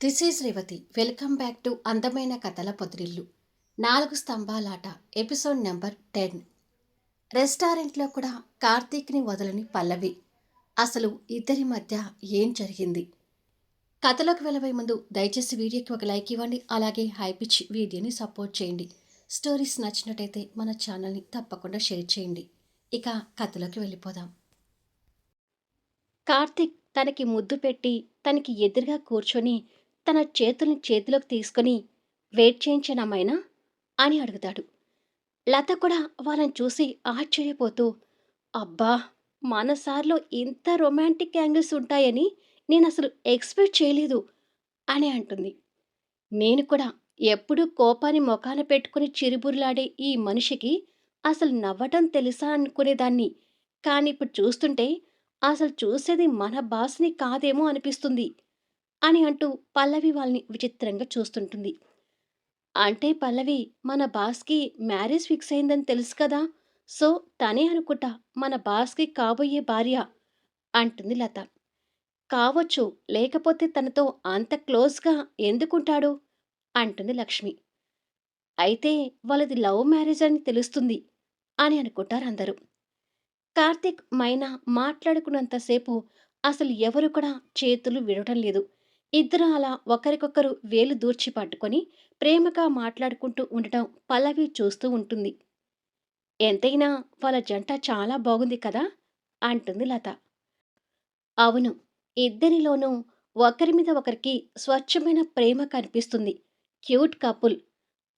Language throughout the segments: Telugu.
This is Revathi. Welcome back to అందమైన కథల పొదిరిల్లు. నాలుగు స్తంభాలాట ఎపిసోడ్ నెంబర్ టెన్. రెస్టారెంట్లో కూడా కార్తీక్ని వదలని పల్లవి. అసలు ఇద్దరి మధ్య ఏం జరిగింది? కథలోకి వెళ్ళబోయే ముందు దయచేసి వీడియోకి ఒక లైక్ ఇవ్వండి అలాగే హైపిచ్ వీడియోని సపోర్ట్ చేయండి. స్టోరీస్ నచ్చినట్టయితే మన ఛానల్ని తప్పకుండా షేర్ చేయండి. ఇక కథలోకి వెళ్ళిపోదాం. కార్తీక్ తనకి ముద్దు పెట్టి తనకి ఎదురుగా కూర్చొని తన చేతుల్ని చేతిలోకి తీసుకొని వెయిట్ చేయించనమ్మైనా అని అడుగుతాడు. లత కూడా వాళ్ళని చూసి ఆశ్చర్యపోతూ అబ్బా మనసార్లో ఇంత రొమాంటిక్ యాంగిల్స్ ఉంటాయని నేను అసలు ఎక్స్పెక్ట్ చేయలేదు అని అంటుంది. నేను కూడా ఎప్పుడూ కోపాన్ని ముఖాన పెట్టుకుని చిరుబురులాడే ఈ మనిషికి అసలు నవ్వటం తెలుసా అనుకునేదాన్ని. కానీ ఇప్పుడు చూస్తుంటే అసలు చూసేది మన బాస్ని కాదేమో అనిపిస్తుంది. అని అంటూ పల్లవి వాళ్ళని విచిత్రంగా చూస్తుంటుంది. అంటే పల్లవి మన బాస్కి మ్యారేజ్ ఫిక్స్ అయిందని తెలుసు కదా సో తనే అనుకుంటా మన బాస్కి కాబోయే భార్య అంటుంది లత. కావచ్చు లేకపోతే తనతో అంత క్లోజ్గా ఎందుకుంటాడు? అంటుంది లక్ష్మి. అయితే వాళ్ళది లవ్ మ్యారేజ్ అని తెలుస్తుంది అని అనుకుంటారు అందరూ. కార్తీక్ మైనా మాట్లాడుకున్నంతసేపు అసలు ఎవరు కూడా చేతులు విడవటం లేదు. ఇద్దరు అలా ఒకరికొకరు వేలు దూర్చి పట్టుకొని ప్రేమగా మాట్లాడుకుంటూ ఉండటం పల్లవి చూస్తూ ఉంటుంది. ఎంతైనా వాళ్ళ జంట చాలా బాగుంది కదా? అంటుంది లత. అవును ఇద్దరిలోనూ ఒకరి మీద ఒకరికి స్వచ్ఛమైన ప్రేమ కనిపిస్తుంది. క్యూట్ కపుల్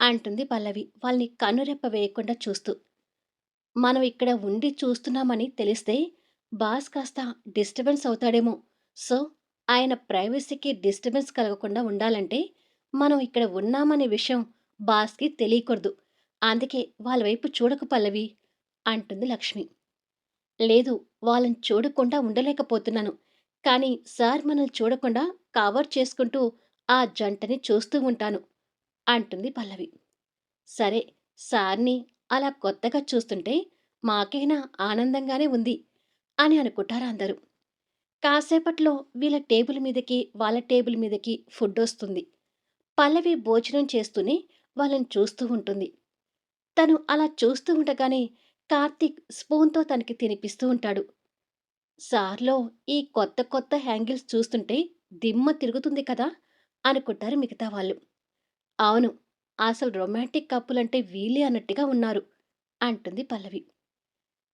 అంటుంది పల్లవి వాళ్ళని కనురెప్ప వేయకుండా చూస్తూ. మనం ఇక్కడ ఉండి చూస్తున్నామని తెలిస్తే బాస్ కాస్త డిస్టర్బెన్స్ అవుతాడేమో. సో ఆయన ప్రైవసీకి డిస్టర్బెన్స్ కలగకుండా ఉండాలంటే మనం ఇక్కడ ఉన్నామనే విషయం బాస్కి తెలియకూడదు. అందుకే వాళ్ళ వైపు చూడకు పల్లవి అంటుంది లక్ష్మి. లేదు వాళ్ళని చూడకుండా ఉండలేకపోతున్నాను. కానీ సార్ మనల్ని చూడకుండా కవర్ చేసుకుంటూ ఆ జంటని చూస్తూ ఉంటాను అంటుంది పల్లవి. సరే సార్ని అలా కొత్తగా చూస్తుంటే మాకైనా ఆనందంగానే ఉంది అని అనుకుంటారు అందరూ. కాసేపట్లో వీళ్ళ టేబుల్ మీదకి వాళ్ళ టేబుల్ మీదకి ఫుడ్ వస్తుంది. పల్లవి భోజనం చేస్తూనే వాళ్ళని చూస్తూ ఉంటుంది. తను అలా చూస్తూ ఉండగానే కార్తీక్ స్పూన్తో తనకి తినిపిస్తూ ఉంటాడు. సార్లో ఈ కొత్త కొత్త హ్యాంగిల్స్ చూస్తుంటే దిమ్మ తిరుగుతుంది కదా! అనుకుంటారు మిగతా వాళ్ళు. అవును అసలు రొమాంటిక్ కప్పులంటే వీలే అన్నట్టుగా ఉన్నారు అంటుంది పల్లవి.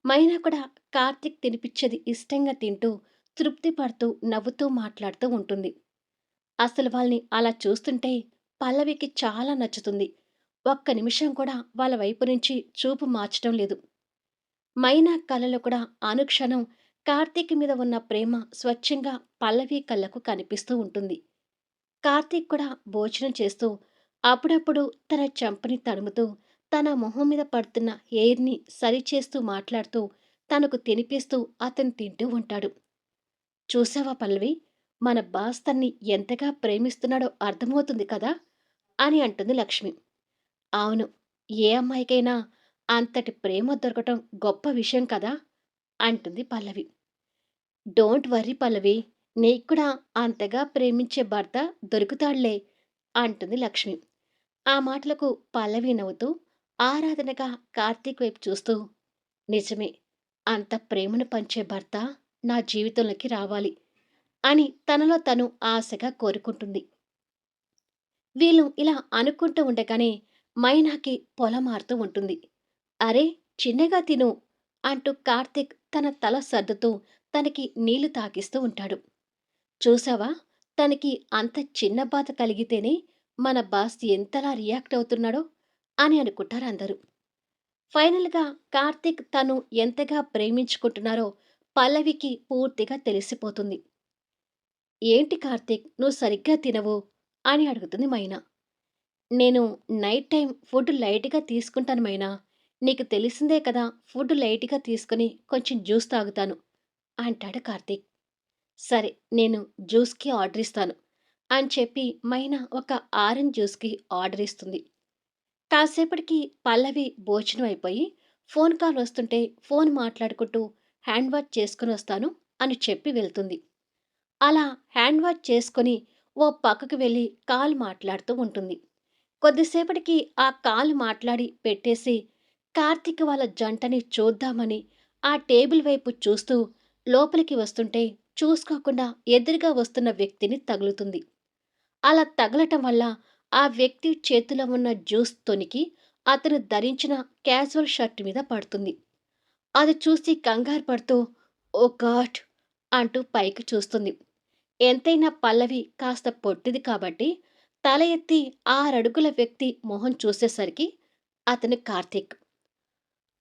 మైనా కూడా కార్తీక్ తినిపించేది ఇష్టంగా తింటూ తృప్తి పడుతూ నవ్వుతూ మాట్లాడుతూ ఉంటుంది. అసలు వాళ్ళని అలా చూస్తుంటే పల్లవికి చాలా నచ్చుతుంది. ఒక్క నిమిషం కూడా వాళ్ళ వైపు నుంచి చూపు మార్చడం లేదు. మైనా కళ్ళలో కూడా అనుక్షణం కార్తీక్ మీద ఉన్న ప్రేమ స్వచ్ఛంగా పల్లవి కళ్ళకు కనిపిస్తూ ఉంటుంది. కార్తీక్ కూడా భోజనం చేస్తూ అప్పుడప్పుడు తన చంపని తడుముతూ తన మొహం మీద పడుతున్న హెయిర్ని సరిచేస్తూ మాట్లాడుతూ తనకు తినిపిస్తూ అతను తింటూ ఉంటాడు. చూసావా పల్లవి? మన బాస్ తన్ని ఎంతగా ప్రేమిస్తున్నాడో అర్థమవుతుంది కదా? అని అంటుంది లక్ష్మి. అవును ఏ అమ్మాయికైనా అంతటి ప్రేమ దొరకటం గొప్ప విషయం కదా? అంటుంది పల్లవి. డోంట్ వర్రీ పల్లవి నీకు కూడా అంతగా ప్రేమించే భర్త దొరుకుతాడులే అంటుంది లక్ష్మి. ఆ మాటలకు పల్లవి నవ్వుతూ ఆరాధనగా కార్తీక్ వైపు చూస్తూ నిజమే అంత ప్రేమను పంచే భర్త నా జీవితంలోకి రావాలి అని తనలో తను ఆశగా కోరుకుంటుంది. వీళ్ళు ఇలా అనుకుంటూ ఉండగానే మైనాకి పొలమారుతూ ఉంటుంది. అరే చిన్నగా తిను అంటూ కార్తిక్ తన తల సర్దుతూ తనకి నీళ్ళు తాకిస్తూ ఉంటాడు. చూసావా తనకి అంత చిన్న బాధ కలిగితేనే మన బాస్ ఎంతలా రియాక్ట్ అవుతున్నాడో అని అనుకుంటారు అందరూ. ఫైనల్గా కార్తిక్ తను ఎంతగా ప్రేమించుకుంటున్నారో పల్లవికి పూర్తిగా తెలిసిపోతుంది. ఏంటి కార్తీక్ నువ్వు సరిగ్గా తినవు? అని అడుగుతుంది మైనా. నేను నైట్ టైం ఫుడ్ లైట్గా తీసుకుంటాను మైనా. నీకు తెలిసిందే కదా ఫుడ్ లైట్గా తీసుకుని కొంచెం జ్యూస్ తాగుతాను అంటాడు కార్తీక్. సరే నేను జ్యూస్కి ఆర్డర్ ఇస్తాను అని చెప్పి మైనా ఒక ఆరెంజ్ జ్యూస్కి ఆర్డర్ ఇస్తుంది. కాసేపటికి పల్లవి భోజనం అయిపోయి ఫోన్ కాల్ వస్తుంటే ఫోన్ మాట్లాడుకుంటూ హ్యాండ్ వాష్ చేసుకుని వస్తాను అని చెప్పి వెళ్తుంది అలా హ్యాండ్ వాష్ చేసుకొని ఓ పక్కకు వెళ్ళి కాల్ మాట్లాడుతూ ఉంటుంది. కొద్దిసేపటికి ఆ కాల్ మాట్లాడి పెట్టేసి, కార్తీక్ వాళ్ళ జంటని చూద్దామని ఆ టేబుల్ వైపు చూస్తూ లోపలికి వస్తుంటే, చూసుకోకుండా ఎదురుగా వస్తున్న వ్యక్తిని తగులుతుంది. అలా తగలటం వల్ల ఆ వ్యక్తి చేతిలో ఉన్న జ్యూస్ తొనికి అతను ధరించిన క్యాజువల్ షర్ట్ మీద పడుతుంది. అది చూసి కంగారు పడుతూ ఓ గాడ్ అంటూ పైకి చూస్తుంది. ఎంతైనా పల్లవి కాస్త పొట్టిది కాబట్టి తల ఎత్తి ఆరడుగుల వ్యక్తి మొహం చూసేసరికి అతను కార్తీక్.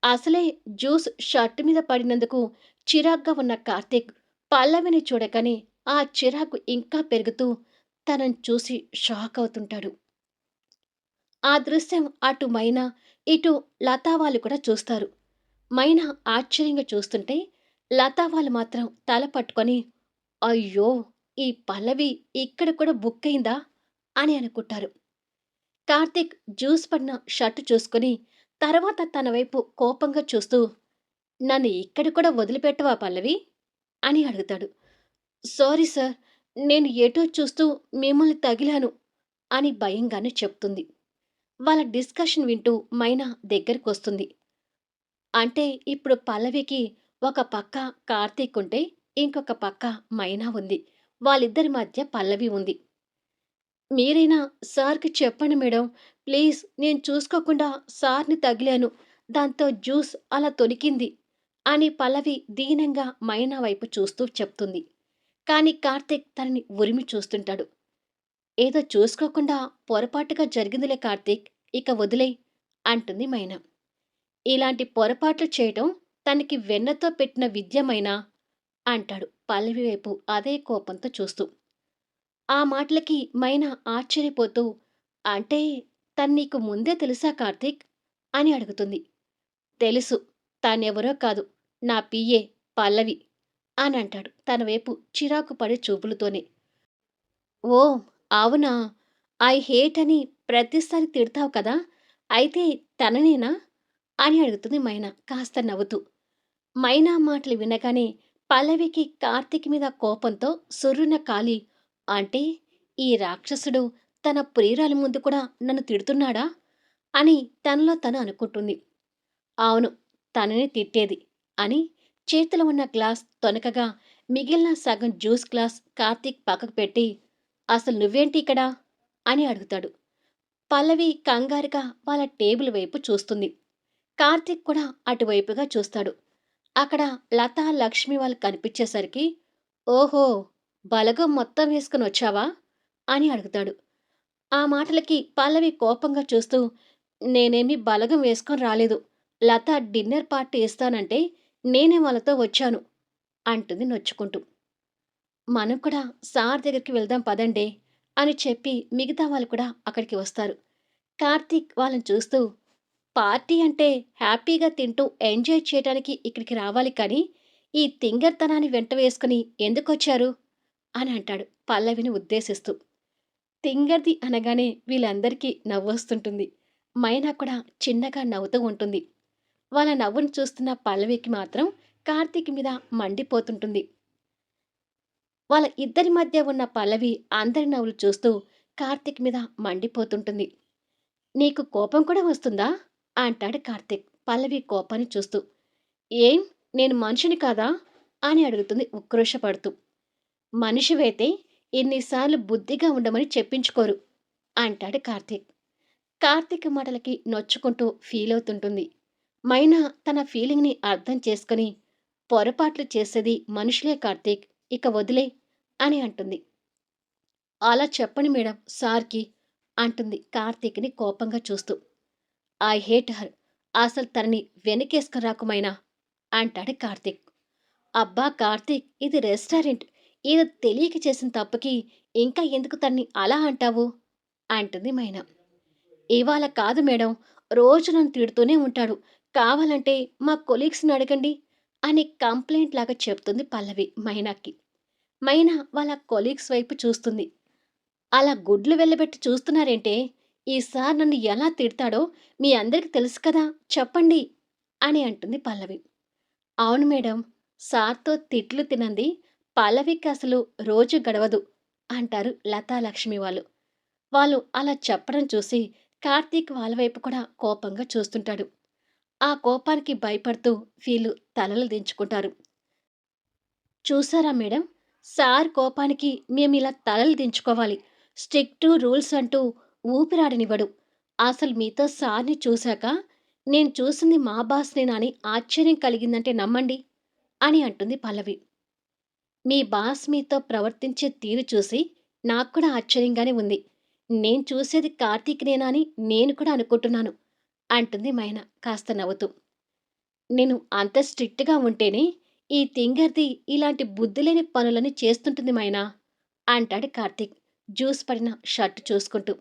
అసలే జ్యూస్ షర్ట్ మీద పడినందుకు చిరాగ్గా ఉన్న కార్తీక్ పల్లవిని చూడకనే ఆ చిరాకు ఇంకా పెరుగుతూ తనని చూసి షాక్ అవుతుంటాడు. ఆ దృశ్యం అటు మైనా, ఇటు లతా వాళ్ళు కూడా చూస్తారు. మైనా ఆశ్చర్యంగా చూస్తుంటే, లతా వాళ్ళు మాత్రం తల పట్టుకొని, అయ్యో! ఈ పల్లవి ఇక్కడ కూడా బుక్ అయిందా? అని అనుకుంటారు. కార్తీక్ జ్యూస్ పడిన షర్ట్ చూసుకొని, తర్వాత తన వైపు కోపంగా చూస్తూ, నన్ను ఇక్కడ కూడా వదిలిపెట్టవా పల్లవి? అని అడుగుతాడు. Sorry sir. నేను ఎటో చూస్తూ మిమ్మల్ని తగిలాను అని భయంగానే చెప్తుంది. వాళ్ళ డిస్కషన్ వింటూ మైనా దగ్గరకొస్తుంది. అంటే ఇప్పుడు పల్లవికి ఒక పక్క కార్తీక్ ఉంటే, ఇంకొక పక్క మైనా ఉంది. వాళ్ళిద్దరి మధ్య పల్లవి ఉంది. మీరైనా సార్‌కి చెప్పండి మేడం. ప్లీజ్ నేను చూసుకోకుండా సార్‌ని తగిలాను. దాంతో జ్యూస్ అలా తొణికింది అని పల్లవి దీనంగా మైనా వైపు చూస్తూ చెప్తుంది. కానీ కార్తీక్ తనని ఉరిమి చూస్తుంటాడు. ఏదో చూసుకోకుండా పొరపాటుగా జరిగిందిలే కార్తీక్. ఇక వదిలే అంటుంది మైనా. ఇలాంటి పొరపాట్లు చేయటం తనకి వెన్నతో పెట్టిన విద్యమైనా అంటాడు పల్లవి వైపు అదే కోపంతో చూస్తూ. ఆ మాటలకి మైనా ఆశ్చర్యపోతూ అంటే తన్నీకు ముందే తెలుసా కార్తీక్? అని అడుగుతుంది. తెలుసు. తానెవరో కాదు. నా పిఏ పల్లవి అని అంటాడు తన వైపు చిరాకు పడే చూపులతోనే. ఓ అవునా! ఐ హేట్ అని ప్రతిసారి తిడతావు కదా! అయితే తననేనా? అని అడుగుతుంది మైనా కాస్త నవ్వుతూ. మైనా మాటలు వినగానే పల్లవికి కార్తీక్ మీద కోపంతో సుర్రున కాలి అంటే ఈ రాక్షసుడు తన ప్రియురాలి ముందు కూడా నన్ను తిడుతున్నాడా? అని తనలో తను అనుకుంటుంది. అవును. తనని తిట్టేది అని చేతిలో ఉన్న గ్లాస్ తొనకగా మిగిలిన సగం జ్యూస్ గ్లాస్ కార్తీక్ పక్కకు పెట్టి అసలు నువ్వేంటి ఇక్కడ? అని అడుగుతాడు. పల్లవి కంగారుగా వాళ్ళ టేబుల్ వైపు చూస్తుంది. కార్తీక్ కూడా అటువైపుగా చూస్తాడు. అక్కడ లతా, లక్ష్మి వాళ్ళు కనిపించేసరికి ఓహో! బలగం మొత్తం వేసుకొని వచ్చావా? అని అడుగుతాడు. ఆ మాటలకి పల్లవి కోపంగా చూస్తూ నేనేమి బలగం వేసుకొని రాలేదు. లత డిన్నర్ పార్టీ ఇస్తానంటే నేనే వాళ్ళతో వచ్చాను అంటుంది నొచ్చుకుంటూ. మనం కూడా సార్ దగ్గరికి వెళ్దాం పదండే అని చెప్పి మిగతా వాళ్ళు కూడా అక్కడికి వస్తారు. కార్తీక్ వాళ్ళని చూస్తూ పార్టీ అంటే హ్యాపీగా తింటూ ఎంజాయ్ చేయడానికి ఇక్కడికి రావాలి కానీ ఈ తింగర్తనాన్ని వెంట వేసుకుని ఎందుకొచ్చారు? అని అంటాడు పల్లవిని ఉద్దేశిస్తూ. తింగర్ది అనగానే వీళ్ళందరికీ నవ్వొస్తుంటుంది. మైనా కూడా చిన్నగా నవ్వుతూ ఉంటుంది. వాళ్ళ నవ్వును చూస్తున్న పల్లవికి మాత్రం కార్తీక్ మీద మండిపోతుంటుంది. వాళ్ళ ఇద్దరి మధ్య ఉన్న పల్లవి అందరి నవ్వులు చూస్తూ కార్తీక్ మీద మండిపోతుంటుంది. నీకు కోపం కూడా వస్తుందా? అంటాడు కార్తీక్ పల్లవి కోపాన్ని చూస్తూ. ఏం నేను మనిషిని కాదా? అని అడుగుతుంది ఉక్రోషపడుతూ. మనిషివైతే ఇన్నిసార్లు బుద్ధిగా ఉండమని చెప్పించుకోరు అంటాడు కార్తీక్. కార్తీక్ మాటలకి నొచ్చుకుంటూ ఫీల్ అవుతుంటుంది మైనా తన ఫీలింగ్‌ని అర్థం చేసుకొని పొరపాట్లు చేసేది మనుషులే కార్తీక్. ఇక వదిలే అని అంటుంది. అలా చెప్పండి మేడం సార్‌కి అంటుంది కార్తీక్‌ని కోపంగా చూస్తూ. I hate her. అసలు తనని వెనకేసుకుని రాకమైనా అంటాడు కార్తీక్. అబ్బా కార్తీక్ ఇది రెస్టారెంట్. ఏదో తెలియక చేసిన తప్పుకి ఇంకా ఎందుకు తన్ని అలా అంటావు? అంటుంది మైనా. ఇవాళ కాదు మేడం. రోజు నన్ను తిడుతూనే ఉంటాడు. కావాలంటే మా కొలీగ్స్‌ని అడగండి అని కంప్లైంట్ లాగా చెప్తుంది పల్లవి మైనాకి. మైనా వాళ్ళ కొలీగ్స్ వైపు చూస్తుంది. అలా గుడ్లు వెళ్ళబెట్టి చూస్తున్నారేంటే? ఈ సార్ నన్ను ఎలా తిడతాడో మీ అందరికి తెలుసు కదా! చెప్పండి అని అంటుంది పల్లవి. అవును మేడం. సార్‌తో తిట్లు తినంది పల్లవికి అసలు రోజు గడవదు అంటారు లతా లక్ష్మి వాళ్ళు. వాళ్ళు అలా చెప్పడం చూసి కార్తీక్ వాళ్ళ వైపు కూడా కోపంగా చూస్తుంటాడు. ఆ కోపానికి భయపడుతూ వీళ్ళు తలలు దించుకుంటారు. చూసారా మేడం? సార్ కోపానికి మేము ఇలా తలలు దించుకోవాలి. స్ట్రిక్ట్ రూల్స్ అంటూ ఊపిరాడనివ్వడు. అసలు మీతో సార్‌ని చూశాక నేను చూసింది మా బాస్‌నేనా అని ఆశ్చర్యం కలిగిందంటే నమ్మండి అని అంటుంది పల్లవి. మీ బాస్ మీతో ప్రవర్తించే తీరు చూసి నాకు కూడా ఆశ్చర్యంగానే ఉంది. నేను చూసేది కార్తీక్‌నేనా అని నేను కూడా అనుకుంటున్నాను అంటుంది మైనా కాస్త నవ్వుతూ. నేను అంత స్ట్రిక్ట్‌గా ఉంటేనే ఈ తింగర్ది ఇలాంటి బుద్ధిలేని పనులని చేస్తుంటుంది మైనా అంటాడు కార్తీక్ జ్యూస్ పడిన షర్ట్ చూసుకుంటూ.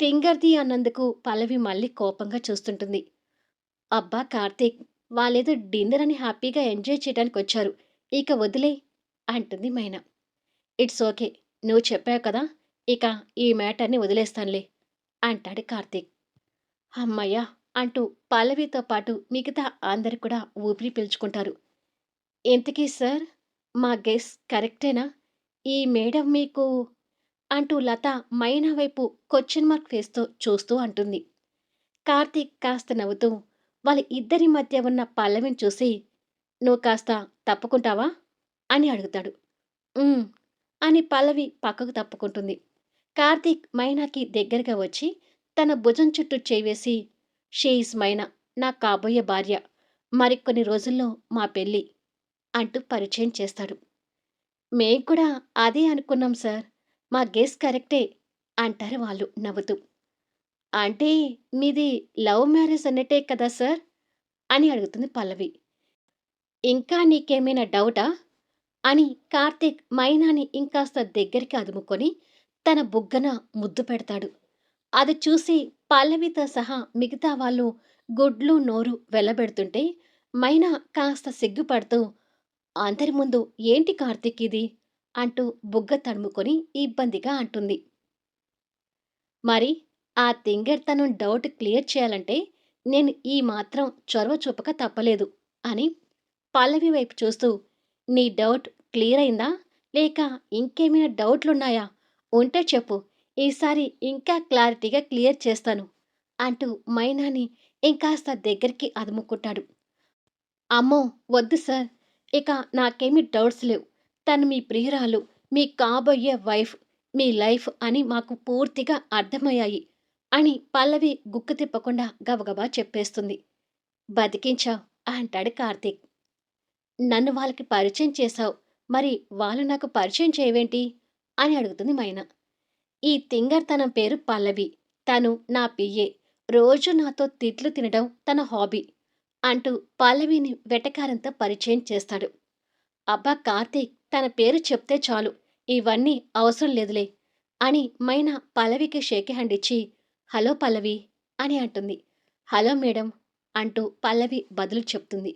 టింగర్ది అన్నందుకు పల్లవి మళ్ళీ కోపంగా చూస్తుంటుంది. అబ్బా కార్తీక్ వాళ్ళేదో డిన్నర్ అని హ్యాపీగా ఎంజాయ్ చేయడానికి వచ్చారు. ఇక వదిలే అంటుంది మైనా. It's okay. నువ్వు చెప్పావు కదా! ఇక ఈ మ్యాటర్‌ని వదిలేస్తానులే అంటాడు కార్తీక్. అమ్మయ్యా అంటూ పల్లవితో పాటు మిగతా అందరు కూడా ఊపిరి పీల్చుకుంటారు. ఇంతకీ సార్ మా గెస్ కరెక్టేనా? ఈ మేడం మీకు అంటూ లత మైనా వైపు క్వశ్చన్ మార్క్ ఫేస్‌తో చూస్తూ అంటుంది. కార్తీక్ కాస్త నవ్వుతూ వాళ్ళ ఇద్దరి మధ్య ఉన్న పల్లవిని చూసి నువ్వు కాస్త తప్పుకుంటావా? అని అడుగుతాడు. అని పల్లవి పక్కకు తప్పుకుంటుంది. కార్తీక్ మైనాకి దగ్గరగా వచ్చి తన భుజం చుట్టూ చేవేసి షీఈస్ మైనా నా కాబోయే భార్య. మరికొన్ని రోజుల్లో మా పెళ్ళి అంటూ పరిచయం చేస్తాడు. మేం కూడా అదే అనుకున్నాం సార్. మా గెస్ కరెక్టే అంటారు వాళ్ళు నవ్వుతూ. అంటే మీది లవ్ మ్యారేజ్ అన్నట్టే కదా సార్? అని అడుగుతుంది పల్లవి. ఇంకా నీకేమైనా డౌటా? అని కార్తీక్ మైనాని ఇంకాస్త దగ్గరికి అదుముకొని తన బుగ్గన ముద్దు పెడతాడు. అది చూసి పల్లవితో సహా మిగతా వాళ్ళు గుడ్లు, నోరు వెళ్ళబెడుతుంటే మైనా కాస్త సిగ్గుపడుతూ అందరి ముందు ఏంటి కార్తీక్ ఇది? అంటూ బుగ్గ తడుముకొని ఇబ్బందిగా అంటుంది. మరి ఆ తింగర్తనం డౌట్ క్లియర్ చేయాలంటే నేను ఈ మాత్రం చొరవ చూపక తప్పలేదు అని పల్లవి వైపు చూస్తూ నీ డౌట్ క్లియర్ అయిందా? లేక ఇంకేమైనా డౌట్లున్నాయా? ఉంటే చెప్పు. ఈసారి ఇంకా క్లారిటీగా క్లియర్ చేస్తాను అంటూ మైనాని ఇంకాస్త దగ్గరికి అదుముకుంటాడు. అమ్మో! వద్దు సార్. ఇక నాకేమీ డౌట్స్ లేవు. తను మీ ప్రియురాలు, మీ కాబోయే వైఫ్, మీ లైఫ్ అని మాకు పూర్తిగా అర్థమయ్యాయి అని పల్లవి గుక్కు తిప్పకుండా గబగబా చెప్పేస్తుంది. బతికించావు అంటాడు కార్తీక్. నన్ను వాళ్ళకి పరిచయం చేశావు. మరి వాళ్ళు నాకు పరిచయం చేయవేంటి? అని అడుగుతుంది మైనా. ఈ తింగర్ తన పేరు పల్లవి. తను నా పిఏ. రోజు నాతో తిట్లు తినడం తన హాబీ అంటూ పల్లవిని వెటకారంతో పరిచయం చేస్తాడు. అబ్బా కార్తీక్ తన పేరు చెప్తే చాలు. ఇవన్నీ అవసరం లేదులే అని మైనా పల్లవికి షేక్ హ్యాండ్ ఇచ్చి హలో పల్లవి అని అంటుంది. హలో మేడం అంటూ పల్లవి బదులు చెప్తుంది.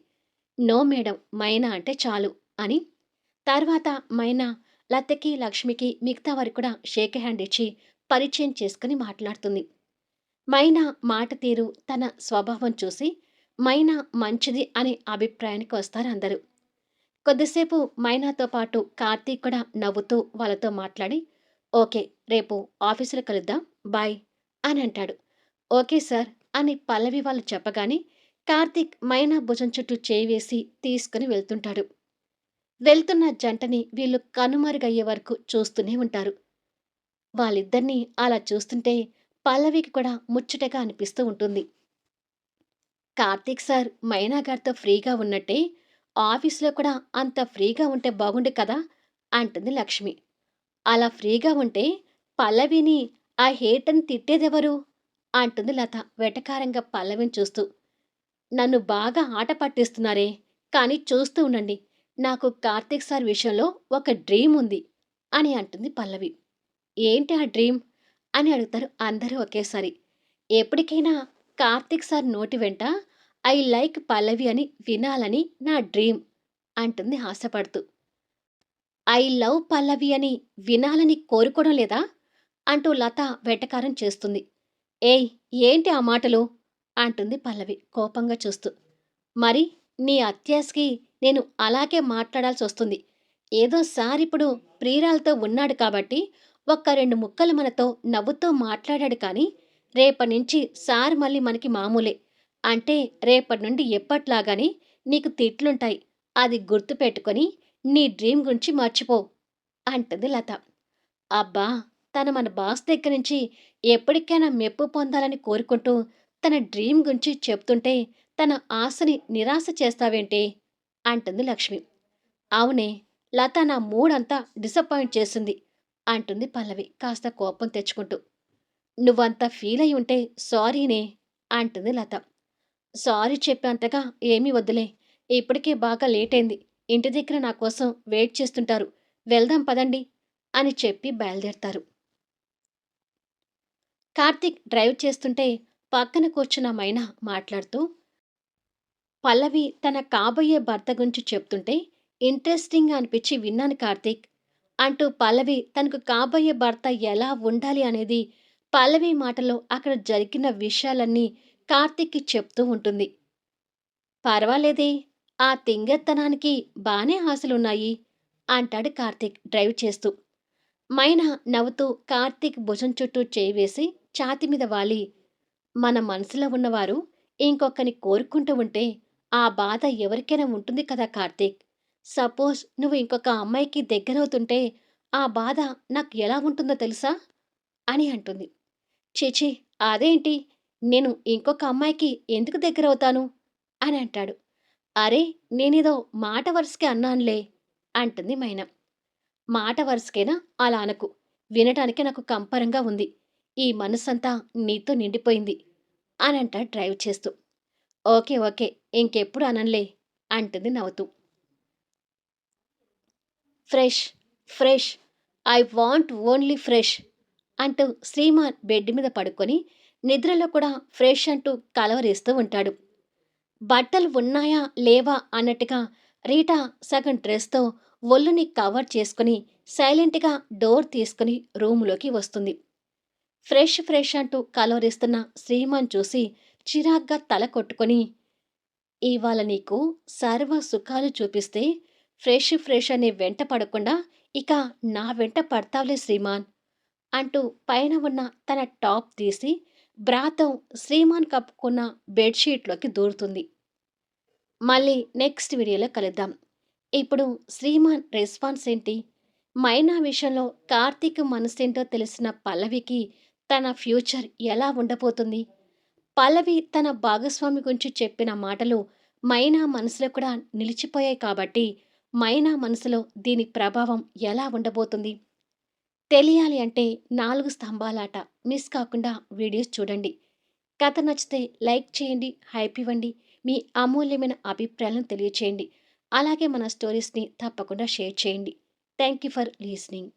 నో మేడం మైనా అంటే చాలు అని తర్వాత మైనా లతకి లక్ష్మికి మిగతా వారికి కూడా షేక్ హ్యాండ్ ఇచ్చి పరిచయం చేసుకుని మాట్లాడుతుంది మైనా మాట తీరు తన స్వభావం చూసి మైనా మంచిది అనే అభిప్రాయానికి వస్తారు అందరూ కొద్దిసేపు మైనాతో పాటు కార్తీక్ కూడా నవ్వుతూ వాళ్ళతో మాట్లాడి ఓకే రేపు ఆఫీసులో కలుద్దాం బాయ్ అని అంటాడు. ఓకే సార్ అని పల్లవి వాళ్ళు చెప్పగానే కార్తీక్ మైనా భుజం చుట్టూ చేయి వేసి తీసుకుని వెళ్తుంటాడు. వెళ్తున్న జంటని వీళ్ళు కనుమరుగయ్యే వరకు చూస్తూనే ఉంటారు. వాళ్ళిద్దరినీ అలా చూస్తుంటే పల్లవికి కూడా ముచ్చటగా అనిపిస్తూ ఉంటుంది. కార్తీక్ సార్ మైనా గారితో ఫ్రీగా ఉన్నట్టే ఆఫీస్లో కూడా అంత ఫ్రీగా ఉంటే బాగుండు కదా అంటుంది లక్ష్మి. అలా ఫ్రీగా ఉంటే పల్లవిని ఆ హేటని తిట్టేదెవరు? అంటుంది లత వెటకారంగా పల్లవిని చూస్తూ. నన్ను బాగా ఆట పట్టిస్తున్నారే కానీ చూస్తూ ఉండండి నాకు కార్తీక్ సార్ విషయంలో ఒక డ్రీమ్ ఉంది అని అంటుంది పల్లవి. ఏంటి ఆ డ్రీమ్? అని అడుగుతారు అందరూ ఒకేసారి. ఎప్పటికైనా కార్తీక్ సార్ నోటి వెంట ఐ లైక్ పల్లవి అని వినాలని నా డ్రీమ్ అంటుంది ఆశపడుతూ ఐ లవ్ పల్లవి అని వినాలని కోరుకోవడం లేదా? అంటూ లత వెటకారం చేస్తుంది. ఏయ్ ఏంటి ఆ మాటలు? అంటుంది పల్లవి కోపంగా చూస్తూ. మరి నీ అత్యాస్కి నేను అలాగే మాట్లాడాల్సి వస్తుంది. ఏదో సార్ ఇప్పుడు ప్రియురాలతో ఉన్నాడు కాబట్టి ఒక్క రెండు ముక్కలు మనతో నవ్వుతూ మాట్లాడాడు కానీ రేపటి నుంచి సార్ మళ్ళీ మనకి మామూలే. అంటే రేపటి నుండి ఎప్పట్లాగానే నీకు తిట్లుంటాయి. అది గుర్తుపెట్టుకొని నీ డ్రీమ్ గురించి మర్చిపో అంటుంది లత. అబ్బా తన మన బాస్ దగ్గర నుంచి ఎప్పటికైనా మెప్పు పొందాలని కోరుకుంటూ తన డ్రీమ్ గురించి చెప్తుంటే తన ఆశని నిరాశ చేస్తావేంటి అంటుంది లక్ష్మి. అవునే లత నా మూడంతా డిసప్పాయింట్ చేసింది అంటుంది పల్లవి కాస్త కోపం తెచ్చుకుంటూ. నువ్వంతా ఫీల్ అయి ఉంటే సారీనే అంటుంది లత. సారీ చెప్పేంతగా ఏమీ వద్దులే. ఇప్పటికే బాగా లేట్ అయింది ఇంటి దగ్గర నా కోసం వెయిట్ చేస్తుంటారు. వెళ్దాం పదండి అని చెప్పి బయలుదేరతారు. కార్తీక్ డ్రైవ్ చేస్తుంటే పక్కన కూర్చున్న మైనా మాట్లాడుతూ పల్లవి తన కాబోయే భర్త గురించి చెప్తుంటే ఇంట్రెస్టింగ్ అనిపించి విన్నాను కార్తీక్. అంటూ పల్లవి తనకు కాబోయే భర్త ఎలా ఉండాలి అనేది పల్లవి మాటలో అక్కడ జరిగిన విషయాలన్నీ కార్తిక్కి చెప్తూ ఉంటుంది. పర్వాలేదే ఆ తింగెత్తనానికి బానే ఆశలున్నాయి అంటాడు కార్తీక్ డ్రైవ్ చేస్తూ. మైనా నవ్వుతూ కార్తీక్ భుజం చుట్టూ చేయి వేసి ఛాతి మీద వాలి. మన మనసులో ఉన్నవారు ఇంకొకని కోరుకుంటూ ఉంటే ఆ బాధ ఎవరికైనా ఉంటుంది కదా కార్తీక్. సపోజ్ నువ్వు ఇంకొక అమ్మాయికి దగ్గరవుతుంటే ఆ బాధ నాకు ఎలా ఉంటుందో తెలుసా? అని అంటుంది. చేచి అదేంటి? నేను ఇంకొక అమ్మాయికి ఎందుకు దగ్గరవుతాను? అని అంటాడు. అరే నేనేదో మాట వరుసకే అన్నానులే అంటుంది మైనా. మాట వరుసకేనా? అలా అనకు. వినటానికి నాకు కంపరంగా ఉంది. ఈ మనసంతా నీతో నిండిపోయింది అని అంట డ్రైవ్ చేస్తూ. ఓకే ఓకే ఇంకెప్పుడు అనన్లే అంటుంది నవ్వుతూ. Fresh fresh I want only fresh అంటూ శ్రీమాన్ బెడ్ మీద పడుకొని నిద్రలో కూడా ఫ్రెష్ అంటూ కలవరేస్తూ ఉంటాడు. బట్టలు ఉన్నాయా లేవా అన్నట్టుగా రీటా సగం డ్రెస్తో ఒళ్ళుని కవర్ చేసుకుని సైలెంట్గా డోర్ తీసుకుని రూములోకి వస్తుంది. ఫ్రెష్ ఫ్రెష్ అంటూ కలవరిస్తున్న శ్రీమాన్ చూసి చిరాగ్గా తల కొట్టుకొని ఇవాళ నీకు సర్వ సుఖాలు చూపిస్తే ఫ్రెష్ ఫ్రెష్ అనే వెంట పడకుండా ఇక నా వెంట పడతావులే శ్రీమాన్ అంటూ పైన ఉన్న తన టాప్ తీసి భ్రాతం శ్రీమాన్ కప్పుకున్న బెడ్షీట్లోకి దూరుతుంది. మళ్ళీ నెక్స్ట్ వీడియోలో కలుద్దాం. ఇప్పుడు శ్రీమాన్ రెస్పాన్స్ ఏంటి? మైనా విషయంలో కార్తీక్ మనసేంటో తెలిసిన పల్లవికి తన ఫ్యూచర్ ఎలా ఉండబోతుంది? పల్లవి తన భాగస్వామి గురించి చెప్పిన మాటలు మైనా మనసులో కూడా నిలిచిపోయాయి కాబట్టి మైనా మనసులో దీని ప్రభావం ఎలా ఉండబోతుంది? తెలియాలి అంటే నాలుగు స్తంభాలాట మిస్ కాకుండా వీడియోస్ చూడండి. కథ నచ్చితే లైక్ చేయండి హైప్ ఇవ్వండి మీ అమూల్యమైన అభిప్రాయాలను తెలియచేయండి. అలాగే మన స్టోరీస్ని తప్పకుండా షేర్ చేయండి. Thank you for listening.